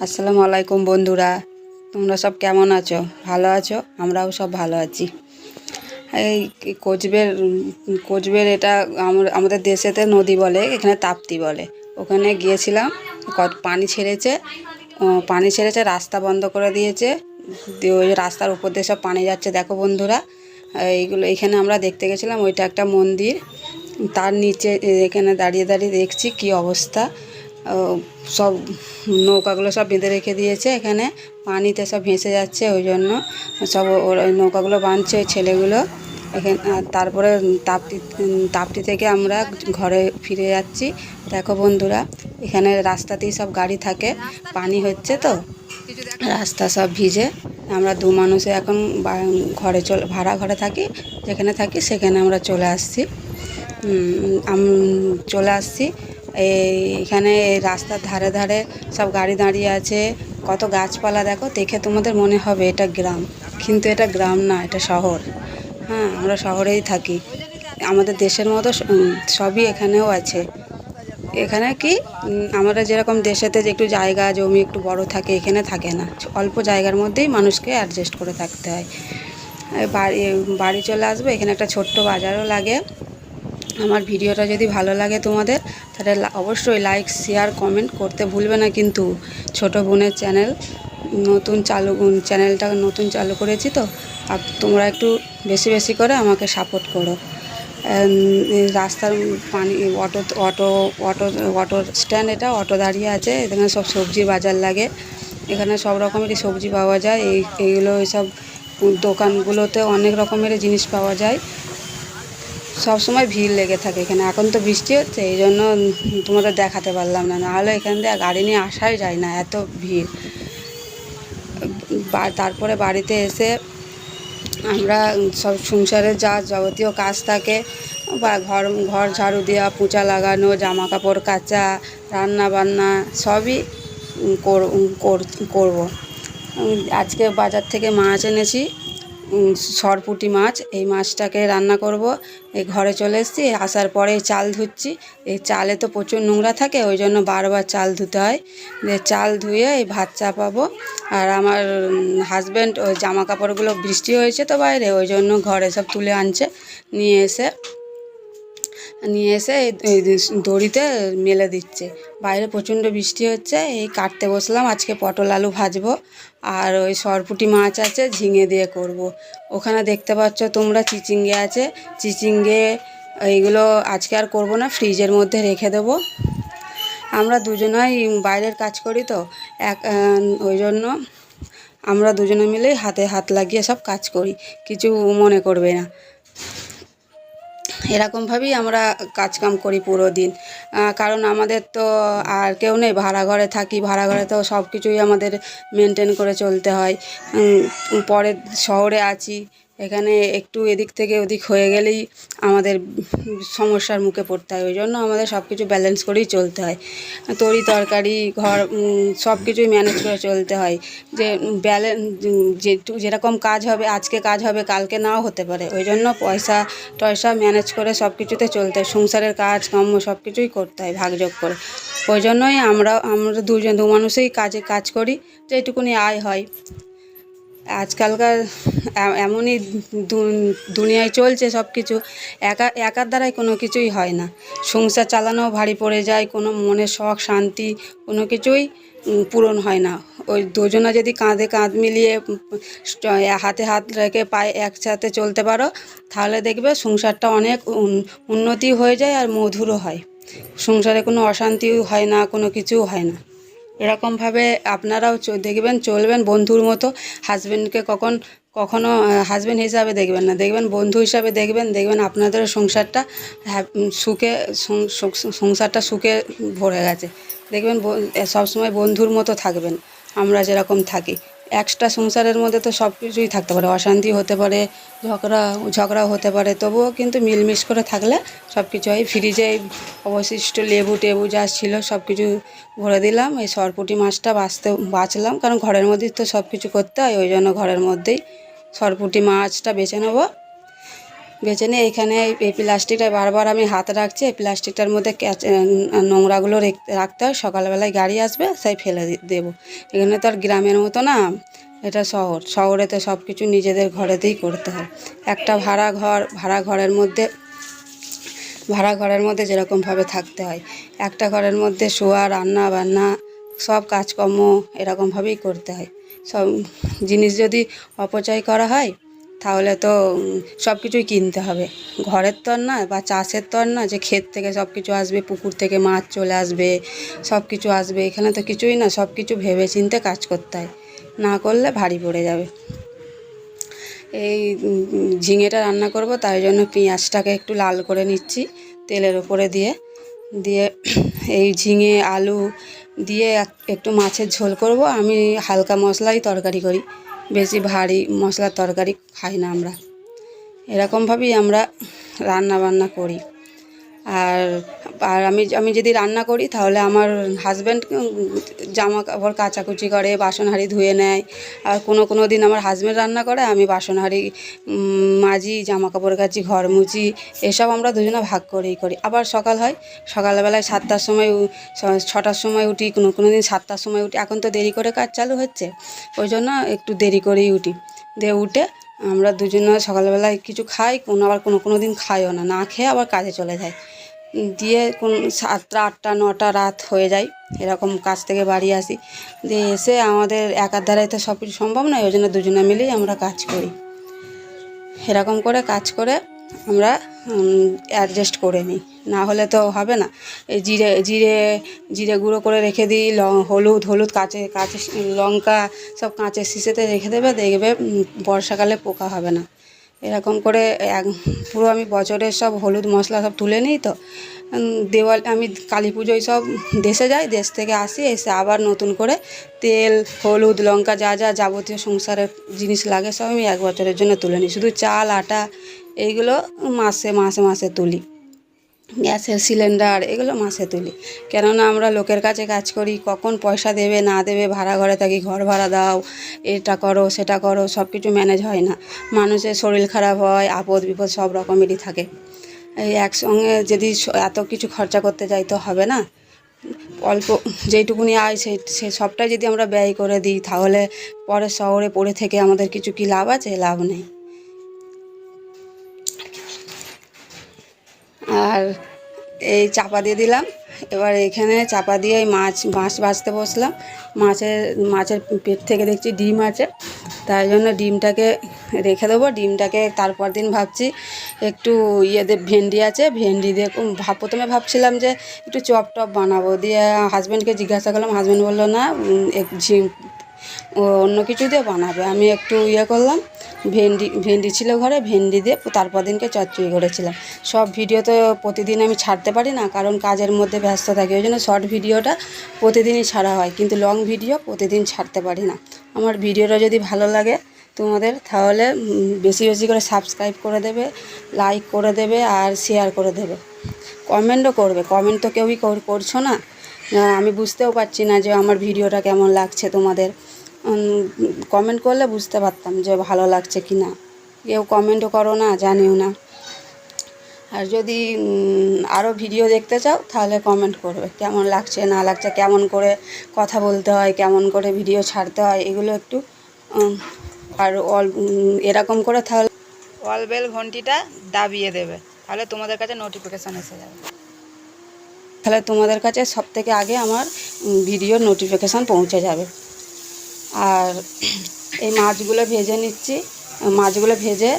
আসসালামু আলাইকুম বন্ধুরা, তোমরা সব কেমন আছো? ভালো আছো? আমরাও সব ভালো আছি। এই কোচবের কোচবের এটা আম- আমাদের দেশেতে নদী বলে, এখানে তাপ্তি বলে। ওখানে গিয়েছিলাম পানি ছেড়েছে পানি ছেড়েছে, রাস্তা বন্ধ করে দিয়েছে, দিয়ে ওই রাস্তার উপর দিয়ে সব পানি যাচ্ছে। দেখো বন্ধুরা, এইগুলো, এখানে আমরা দেখতে গেছিলাম, ওইটা একটা মন্দির। তার নিচে, এখানে দাঁড়িয়ে দাঁড়িয়ে দেখছি কি অবস্থা। সব নৌকাগুলো সব বেঁধে রেখে দিয়েছে এখানে। পানিতে সব ভেসে যাচ্ছে ওই জন্য। সব ওই নৌকাগুলো বাঁধছে ওই ছেলেগুলো। এখানে তারপরে তাপ্তি উম, তাপ্তি থেকে আমরা ঘরে ফিরে যাচ্ছি। দেখো বন্ধুরা এখানে রাস্তাতেই সব গাড়ি থাকে। পানি হচ্ছে তো। রাস্তা সব ভিজে। আমরা দু মানুষে এখন ঘরে চলে ভাড়া ঘরে থাকি যেখানে থাকি সেখানে আমরা চলে আসছি। চলে আসছি। এই এখানে রাস্তার ধারে ধারে সব গাড়ি দাঁড়িয়ে আছে। কত গাছপালা দেখো, দেখে তোমাদের মনে হবে এটা গ্রাম। কিন্তু এটা গ্রাম না, এটা শহর। হ্যাঁ আমরা শহরেই থাকি। আমাদের দেশের মতো সবই এখানেও আছে। এখানে কি আমরা যেরকম দেশেতে যে একটু জায়গা, জমি একটু বড় থাকে, এখানে থাকে না। অল্প জায়গার মধ্যেই মানুষকে অ্যাডজাস্ট করে থাকতে হয়। বাড়ি বাড়ি চলে আসবে, এখানে একটা ছোট্ট বাজারও লাগে। আমার ভিডিওটা যদি ভালো লাগে তোমাদের, তাহলে অবশ্যই লাইক শেয়ার কমেন্ট করতে ভুলবে না কিন্তু। ছোট বোনের চ্যানেল নতুন চালু চ্যানেলটা নতুন চালু করেছি তো, আর তোমরা একটু বেশি বেশি করে আমাকে সাপোর্ট করো। রাস্তার পানি, auto auto auto auto stand এটা, অটো দাঁড়িয়ে আছে, এখানে সব সবজি বাজার লাগে। এখানে সব রকমেরই সবজি পাওয়া যায়, এই, এইগুলো এইসব দোকানগুলোতে অনেক রকমের জিনিস পাওয়া যায়। সব সময় ভিড় লেগে থাকে এখানে। এখন তো বৃষ্টি হচ্ছে, এই জন্য তোমাদের দেখাতে পারলাম না। নাহলে এখান থেকে গাড়ি নিয়ে আসাই যায় না, এত ভিড়। তারপরে বাড়িতে এসে আমরা সব সংসারের যা যাবতীয় কাজ থাকে, বা ঘর ঘর ঝাড়ু দেওয়া পোঁচা লাগানো জামা কাপড় কাচা রান্না বান্না সবই করব। আজকে বাজার থেকে মাছ এনেছি। সরপুঁটি মাছ, এই মাছটাকে রান্না করব। এই ঘরে চলে এসেছি, আসার পরে চাল ধুচ্ছি। এই চালে তো প্রচুর নোংরা থাকে, ওই জন্য বারবার চাল ধুতে হয়। চাল ধুয়ে এই ভাত চাপাবো। আর আমার হাজব্যান্ড ওই জামা কাপড়গুলো বৃষ্টি হয়েছে তো বাইরে, ওই জন্য ঘরে সব তুলে আনছে, নিয়ে এসে নিয়ে এসে দড়িতে মেলে দিচ্ছে। বাইরে প্রচণ্ড বৃষ্টি হচ্ছে, এই কাটতে বসলাম, আজকে পটল আলু ভাজবো, আর ওই সরপুঁটি মাছ আছে, ঝিঙে দিয়ে করব। ওখানে দেখতে পাচ্ছ তোমরা চিচিঙ্গে আছে, চিচিঙ্গে এইগুলো আজকে আর করব না, ফ্রিজের মধ্যে রেখে দেবো। আমরা দুজনাই বাইরের কাজ করি তো, এক ওই জন্য আমরা দুজনে মিলেই হাতে হাত লাগিয়ে সব কাজ করি, কিছু মনে করবে না। এরকমভাবেই আমরা কাজকাম করি পুরো দিন। কারণ আমাদের তো আর কেউ নেই, ভাড়া ঘরে থাকি, ভাড়া ঘরে তো সব কিছুই আমাদের মেনটেন করে চলতে হয়। পরে শহরে আছি এখানে একটু এদিক থেকে ওদিক হয়ে গেলেই আমাদের সমস্যার মুখে পড়তে হয়। ওই জন্য আমাদের সব কিছু ব্যালেন্স করেই চলতে হয়। তরি তরকারি, ঘর সব কিছুই ম্যানেজ করে চলতে হয়। যে ব্যালেন্স যেটু, যেরকম কাজ হবে, আজকে কাজ হবে, কালকে নাও হতে পারে। ওই জন্য পয়সা, টয়সা ম্যানেজ করে সব কিছুতে চলতে হয়। সংসারের কাজ, কর্ম সব কিছুই করতে হয় ভাগযোগ করে। ওই জন্যই আমরা আমরা দুজন, দু মানুষেই কাজে, কাজ করি। যেটুকুনি আয় হয়। আজকালকার এমনই দুনিয়ায় চলছে সব কিছু। একা, একার দ্বারাই কোনো কিছুই হয় না। সংসার চালানো ভারী পড়ে যায়, কোনো মনের শখ, শান্তি, কোনো কিছুই পূরণ হয় না। ওই দুজনে যদি কাঁধে কাঁধ মিলিয়ে হাতে হাত রেখে পায়ে একসাথে চলতে পারো, তাহলে দেখবে সংসারটা অনেক উন্নতি হয়ে যায় আর মধুরও হয়। সংসারে কোনো অশান্তিও হয় না, কোনো কিছুও হয় না। এরকমভাবে আপনারাও দেখবেন, চলবেন বন্ধুর মতো। হাজব্যান্ডকে কখন, কখনো হাজব্যান্ড হিসাবে দেখবেন না। দেখবেন বন্ধু হিসাবে দেখবেন দেখবেন আপনাদের সংসারটা হ্যাপ- সুখে সংসারটা সুখে ভরে গেছে। দেখবেন সবসময় বন্ধুর মতো থাকবেন। আমরা যেরকম থাকি। এক্সট্রা সংসারের মধ্যে তো সব কিছুই থাকতে পারে, অশান্তি হতে পারে, ঝগড়া ঝগড়া হতে পারে, তবুও কিন্তু মিলমিশ করে থাকলে সব কিছু হয়। ফ্রিজে অবশিষ্ট লেবু টেবু যা ছিল সব কিছু ভরে দিলাম, এই সরপুটি মাছটা বাঁচতে, বাঁচলাম, কারণ ঘরের মধ্যেই তো সব কিছু করতে হয়, ওই জন্য ঘরের মধ্যেই সরপুটি মাছটা বেছে নেব। বেছে নিয়ে এখানে এই প্লাস্টিকটা বারবার আমি হাত রাখছি। এই প্লাস্টিকটার মধ্যে ক্যাচ নোংরাগুলো রেখ- রাখতে হয়। সকালবেলায় গাড়ি আসবে সেই ফেলে দেবো। এখানে তো আর গ্রামের মতো না, এটা শহর। শহরে তো সব কিছু নিজেদের ঘরেতেই করতে হয়। একটা ভাড়া ঘর, ভাড়া ঘরের মধ্যে, ভাড়া ঘরের মধ্যে যেরকমভাবে থাকতে হয়। একটা ঘরের মধ্যে শোয়া, রান্না বান্না, সব কাজকর্ম এরকমভাবেই করতে হয়। সব জিনিস যদি অপচয় করা হয় তাহলে তো সব কিছুই কিনতে হবে। ঘরের তো না, বা চাষের তো না, যে ক্ষেত থেকে সব কিছু আসবে, পুকুর থেকে মাছ চলে আসবে সব কিছু আসবে, এখানে তো কিছুই না সব কিছু ভেবে চিন্তে কাজ করতে হয়। না করলে ভারী পড়ে যাবে। এই ঝিঙেটা রান্না করব, তাই জন্য পেঁয়াজটাকে একটু লাল করে নিচ্ছি, তেলের ওপরে দিয়ে। দিয়ে এই ঝিঙে, আলু দিয়ে এক- একটু মাছের ঝোল করব, আমি হালকা মশলাই তরকারি করি। বেশি ভারী মশলা তরকারি খাই না আমরা। এরকমভাবেই আমরা রান্না বান্না করি। আর আর আমি আমি যদি রান্না করি তাহলে আমার হাজব্যান্ড জামা কাপড় কাচাকুচি করে বাসন হাঁড়ি ধুয়ে নেয়। আর কোনো কোনো দিন আমার হাজব্যান্ড রান্না করে, আমি বাসন হাঁড়ি মাজি জামা কাপড় কাচি, ঘর মুচি এসব আমরা দুজনে ভাগ করেই করি। আবার সকাল হয়, সকালবেলায় সাতটার সময় ছটার সময় উঠি, কোনো কোনো দিন সাতটার সময় উঠি। এখন তো দেরি করে কাজ চালু হচ্ছে, ওই জন্য একটু দেরি করেই উঠি। দিয়ে উঠে আমরা দুজনে সকালবেলায় কিছু খাই, কোনো, আবার কোনো কোনো দিন খাইও না। না খেয়ে আবার কাজে চলে যায় দিয়ে কোন সাতটা, আটটা, নটা রাত হয়ে যায়, এরকম কাজ থেকে বাড়ি আসি। দিয়ে এসে আমাদের একার দ্বারাই তো সব কিছু সম্ভব নয়, ওই জন্য দুজনে মিলেই আমরা কাজ করি। এরকম করে কাজ করে আমরা অ্যাডজাস্ট করে নিই। না হলে তো হবে না। এই জিরে জিরে জিরে গুঁড়ো করে রেখে দিই, ল, হলুদ হলুদ কাঁচে কাঁচে, লঙ্কা সব কাঁচের শিশেতে রেখে দেবে, দেখবে বর্ষাকালে পোকা হবে না। এরকম করে এক পুরো আমি বছরের সব হলুদ মশলা সব তুলে নিই তো। দেওয়াল, আমি কালী পুজোয় সব দেশে যাই, দেশ থেকে আসি, এসে আবার নতুন করে তেল, হলুদ, লঙ্কা যা যা যাবতীয় সংসারের জিনিস লাগে সব আমি এক বছরের জন্য তুলে নিই। শুধু চাল, আটা, এইগুলো মাসে মাসে মাসে তুলি। গ্যাসের সিলিন্ডার, এগুলো মাসে তুলি। কেননা আমরা লোকের কাছে কাজ করি, কখন পয়সা দেবে, না দেবে, ভাড়া ঘরে থাকি, ঘর ভাড়া দাও, এটা করো, সেটা করো সব কিছু ম্যানেজ হয় না। মানুষের শরীর খারাপ হয়, আপদ বিপদ সব রকমেরই থাকে। এই একসঙ্গে যদি এত কিছু খরচা করতে যাই তো হবে না? অল্প যেইটুকুনি আয় সেই সে সবটাই যদি আমরা ব্যয় করে দিই, তাহলে পরে শহরে পড়ে থেকে আমাদের কিছু কি লাভ আছে? লাভ নেই। আর এই চাপা দিয়ে দিলাম। এবার এখানে চাপা দিয়ে মাছ মাছ ভাজতে বসলাম। মাছের মাছের পেট থেকে দেখছি ডিম আছে। তাই জন্য ডিমটাকে রেখে দেবো। ডিমটাকে তারপর দিন ভাবছি একটু ইয়ে দিয়ে ভেন্ডি আছে। ভেন্ডি দিয়ে ভাব প্রথমে ভাবছিলাম যে একটু চপ টপ বানাবো। দিয়ে হাজব্যান্ডকে জিজ্ঞাসা করলাম হাজব্যান্ড বলল, না এক ঝিম অন্য কিছু দিয়ে বানাবে। আমি একটু ইয়ে করলাম, ভেন্ডি ভেন্ডি ছিল ঘরে, ভেন্ডি দিয়ে তারপর দিনকে চচ্চড়ি করেছিলাম। সব ভিডিও তো প্রতিদিন আমি ছাড়তে পারি না, কারণ কাজের মধ্যে ব্যস্ত থাকি, ওই জন্য শর্ট ভিডিওটা প্রতিদিনই ছাড়া হয়, কিন্তু লং ভিডিও প্রতিদিন ছাড়তে পারি না। আমার ভিডিওটা যদি ভালো লাগে তোমাদের, তাহলে বেশি বেশি করে সাবস্ক্রাইব করে দেবে লাইক করে দেবে আর শেয়ার করে দেবে। কমেন্টও করবে কমেন্ট তো কেউই কর- করছ না? আমি বুঝতেও পারছি না যে আমার ভিডিওটা কেমন লাগছে তোমাদের। কমেন্ট করলে বুঝতে পারতাম যে ভালো লাগছে কি না কেউ কমেন্টও করো না, জানিও না। আর যদি আরও ভিডিও দেখতে চাও, তাহলে কমেন্ট করবে। কেমন লাগছে, না লাগছে, কেমন করে কথা বলতে হয়, কেমন করে ভিডিও ছাড়তে হয়, এগুলো একটু আর অল এরকম করে তাহলে অল বেল ঘন্টিটা দাবিয়ে দেবে। তাহলে তোমাদের কাছে নোটিফিকেশান এসে যাবে। তাহলে তোমাদের কাছে সব থেকে আগে আমার ভিডিওর নোটিফিকেশান পৌঁছে যাবে। আর এই মাছগুলো ভেজে নিচ্ছি। মাছগুলো ভেজে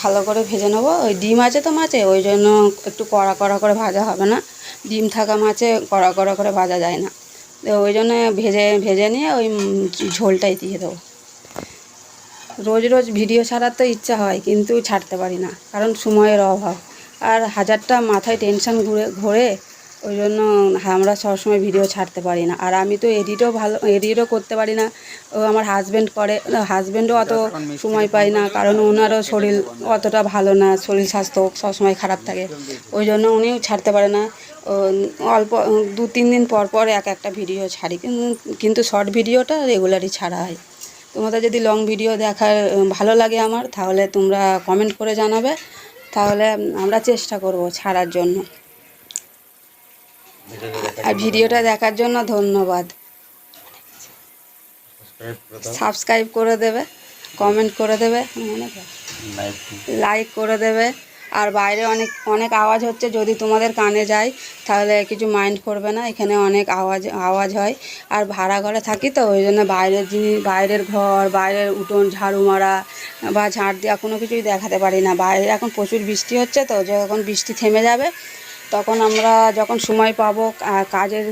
ভালো করে ভেজে নেব। ওই ডিম আছে তো মাছে, ওই জন্য একটু কড়া কড়া করে ভাজা হবে না। ডিম থাকা মাছে কড়া কড়া করে ভাজা যায় না। তো ওই জন্য ভেজে ভেজে নিয়ে ওই ঝোলটাই দিয়ে দেবো। রোজ রোজ ভিডিও ছাড়ার তো ইচ্ছা হয়, কিন্তু ছাড়তে পারি না, কারণ সময়ের অভাব। আর হাজারটা মাথায় টেনশান ঘুরে, ঘোরে ওই জন্য আমরা সবসময় ভিডিও ছাড়তে পারি না। আর আমি তো এডিটও ভালো এডিটও করতে পারি না। ও আমার হাজব্যান্ড করে হাজব্যান্ডও অত সময় পায় না কারণ ওনারও শরীর অতটা ভালো না শরীর স্বাস্থ্য সবসময় খারাপ থাকে। ওই জন্য উনিও ছাড়তে পারে না। ও, অল্প দু তিন দিন পর পর এক একটা ভিডিও ছাড়ি। কিন্তু কিন্তু শর্ট ভিডিওটা রেগুলারই ছাড়া হয়। তোমাদের যদি লং ভিডিও দেখার ভালো লাগে আমার তাহলে তোমরা কমেন্ট করে জানাবে। তাহলে আমরা চেষ্টা করব ছাড়ার জন্য। আর ভিডিওটা দেখার জন্য ধন্যবাদ। সাবস্ক্রাইব করে দেবে কমেন্ট করে দেবে লাইক করে দেবে, আর বাইরে অনেক অনেক আওয়াজ হচ্ছে, যদি তোমাদের কানে যায়, তাহলে কিছু মাইন্ড করবে না, এখানে অনেক আওয়াজ আওয়াজ হয়। আর ভাড়া ঘরে থাকি তো, ওই জন্য বাইরের জিনিস, বাইরের ঘর, বাইরের উঠোন, ঝাড়ু মারা বা ঝাড় দেওয়া কোনো কিছুই দেখাতে পারি না। বাইরে এখন প্রচুর বৃষ্টি হচ্ছে তো, যখন বৃষ্টি থেমে যাবে তখন আমরা যখন সময় পাবো কাজের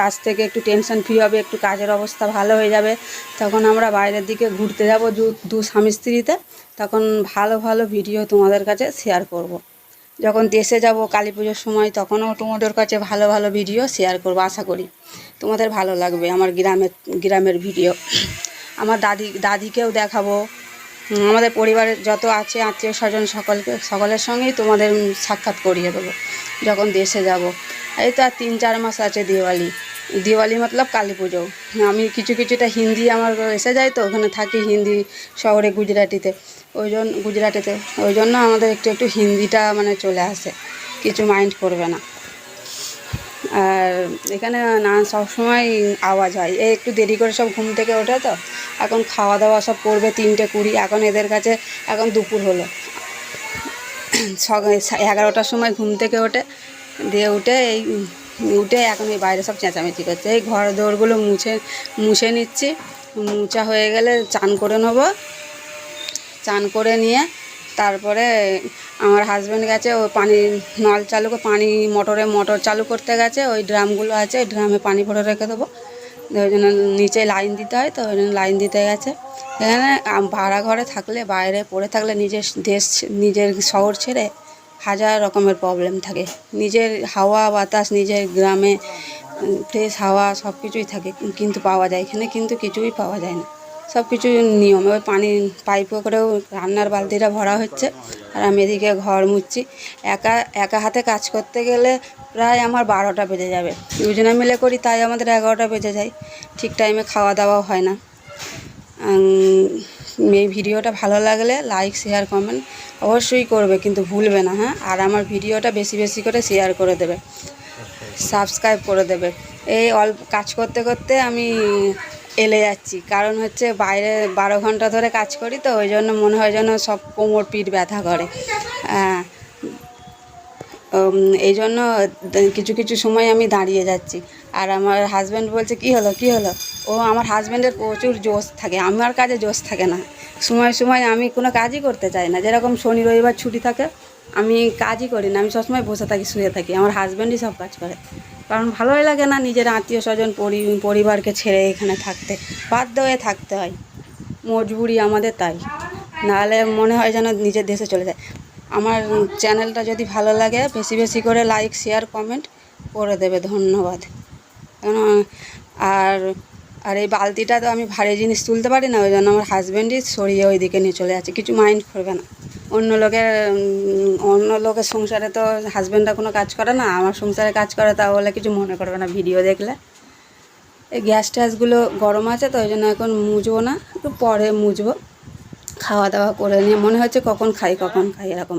কাজ থেকে একটু টেনশন ফ্রি হবে, একটু কাজের অবস্থা ভালো হয়ে যাবে, তখন আমরা বাইরের দিকে ঘুরতে যাব দু স্বামী স্ত্রীতে। তখন ভালো ভালো ভিডিও তোমাদের কাছে শেয়ার করব। যখন দেশে যাব কালী পুজোর সময়, তখনও তোমাদের কাছে ভালো ভালো ভিডিও শেয়ার করব, আশা করি। তোমাদের ভালো লাগবে আমার গ্রামের গ্রামের ভিডিও আমার দাদি, দাদিকেও দেখাবো। আমাদের পরিবারের যত আছে আত্মীয় স্বজন সকলকে, সকলের সঙ্গেই তোমাদের সাক্ষাৎ করিয়ে দেবো, যখন দেশে যাব। এই তো আর তিন চার মাস আছে দিওয়ালি। দিওয়ালি মতলব কালী পুজো। আমি কিছু কিছুটা হিন্দি আমার এসে যায় তো, ওখানে থাকি হিন্দি শহরে গুজরাটিতে। ওই জন্য গুজরাটিতে। ওই জন্য আমাদের একটু একটু হিন্দিটা মানে চলে আসে। কিছু মাইন্ড করবে না। আর এখানে না সবসময় আওয়াজ হয়। এই একটু দেরি করে সব ঘুম থেকে ওঠে তো। এখন খাওয়া দাওয়া সব করবে তিনটে কুড়ি। এখন এদের কাছে এখন দুপুর হলো। এগারোটার সময় ঘুম থেকে ওঠে। দিয়ে উঠে এই, উঠে এখন এই বাইরে সব চেঁচামেচি করছে। এই ঘর দৌড়গুলো মুছে মুছে নিচ্ছি। মুছা হয়ে গেলে চান করে নেব। চান করে নিয়ে তারপরে আমার হাজব্যান্ড গেছে, ও পানি নল চালু করে পানি মোটরে মোটর চালু করতে গেছে, ওই ড্রামগুলো আছে, ওই ড্রামে পানি ভরে রেখে দেবো। ওই জন্য নিচে লাইন দিতে হয়, তো ওই জন্য লাইন দিতে গেছে। এখানে ভাড়া ঘরে থাকলে, বাইরে পড়ে থাকলে নিজের দেশ নিজের শহর ছেড়ে হাজার রকমের প্রবলেম থাকে। নিজের হাওয়া বাতাস, নিজের গ্রামে ফ্রেশ হাওয়া সব কিছুই থাকে, কিন্তু পাওয়া যায়। এখানে কিন্তু কিছুই পাওয়া যায় না। সব কিছু নিয়ম। ওই পানি, পাইপে করেও রান্নার বালতিটা ভরা হচ্ছে। আর আমি এদিকে ঘর মুছছি। একা একা হাতে কাজ করতে গেলে প্রায় আমার বারোটা বেজে যাবে। দুজনে মিলে করি, তাই আমাদের এগারোটা বেজে যায়। ঠিক টাইমে খাওয়া দাওয়াও হয় না। এই ভিডিওটা ভালো লাগলে লাইক শেয়ার কমেন্ট অবশ্যই করবে, কিন্তু ভুলবে না হ্যাঁ? আর আমার ভিডিওটা বেশি বেশি করে শেয়ার করে দেবে। সাবস্ক্রাইব করে দেবে। এই অল্প কাজ করতে করতে আমি এলে যাচ্ছি। কারণ হচ্ছে বাইরে বারো ঘণ্টা ধরে কাজ করি তো, ওই জন্য মনে হয় যেন সব কোমর পিঠ ব্যথা করে। হ্যাঁ। এই জন্য কিছু কিছু সময় আমি দাঁড়িয়ে যাচ্ছি। আর আমার হাজব্যান্ড বলছে, কি হলো কি হলো? ও আমার হাজব্যান্ডের প্রচুর জোশ থাকে, আমার কাজে জোশ থাকে না। সময় সময় আমি কোনো কাজই করতে চাই না। যেরকম শনি, রবিবার ছুটি থাকে, আমি কাজই করি না, আমি সবসময় বসে থাকি, শুয়ে থাকি। আমার হাজব্যান্ডই সব কাজ করে। কারণ ভালোই লাগে না নিজের আত্মীয় স্বজন পরিবারকে ছেড়ে এখানে থাকতে। বাধ্য হয়ে থাকতে হয়। মজবুরি আমাদের তাই। নাহলে মনে হয় যেন নিজের দেশে চলে যায়। আমার চ্যানেলটা যদি ভালো লাগে, বেশি বেশি করে লাইক শেয়ার কমেন্ট করে দেবে। ধন্যবাদ। কেন? আর আর এই বালতিটা তো আমি ভারী জিনিস তুলতে পারি না, ওই জন্য আমার হাজব্যান্ডই সরিয়ে ওই দিকে নিয়ে চলে যাচ্ছে। কিছু মাইন্ড করবে না। অন্য লোকের অন্য লোকের সংসারে তো হাজব্যান্ডরা কোনো কাজ করে না, আমার সংসারে কাজ করে, তা বলে কিছু মনে করবে না ভিডিও দেখলে। এই গ্যাস ট্যাসগুলো গরম আছে, তো ওই জন্য এখন মুজবো না, একটু পরে মুজবো। খাওয়া দাওয়া করে নিয়ে, মনে হচ্ছে কখন খাই কখন খাই, এরকম।